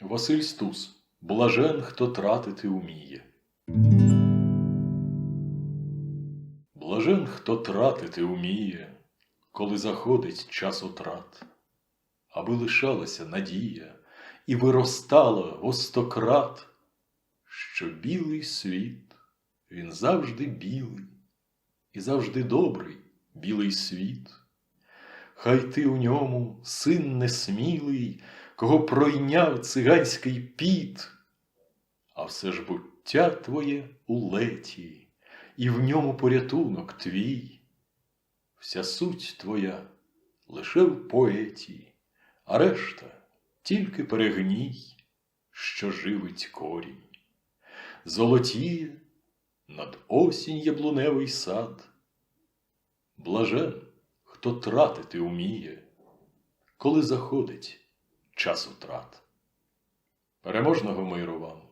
Василь Стус. Блажен, хто тратити уміє. Блажен, хто тратити уміє, коли заходить час утрат, аби лишалася надія і виростала во стократ, що білий світ, він завжди білий, і завжди добрий білий світ. Хай ти у ньому, син несмілий, кого пройняв циганський піт, а все ж буття твоє у леті, і в ньому порятунок твій. Вся суть твоя лише в поеті, а решта тільки перегній, що живить корінь. Золотіє над осінь яблуневий сад. Блажен, хто тратити уміє, коли заходить час утрат. Переможного миру вам!